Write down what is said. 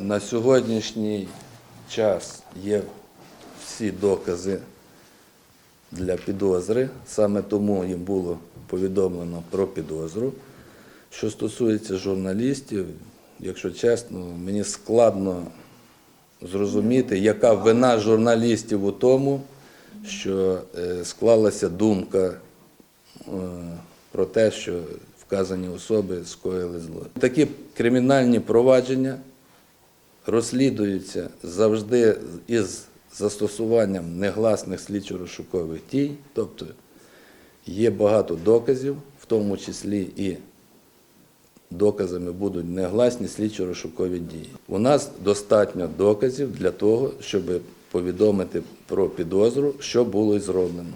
На сьогоднішній час є всі докази для підозри. Саме тому їм було повідомлено про підозру. Що стосується журналістів, якщо чесно, мені складно зрозуміти, яка вина журналістів у тому, що е, склалася думка е, про те, що вказані особи скоїли зло. Такі кримінальні провадження розслідуються завжди із застосуванням негласних слідчо-розшукових дій, тобто є багато доказів, в тому числі і доказами будуть негласні слідчо-розшукові дії. У нас достатньо доказів для того, щоб повідомити про підозру, що було зроблено.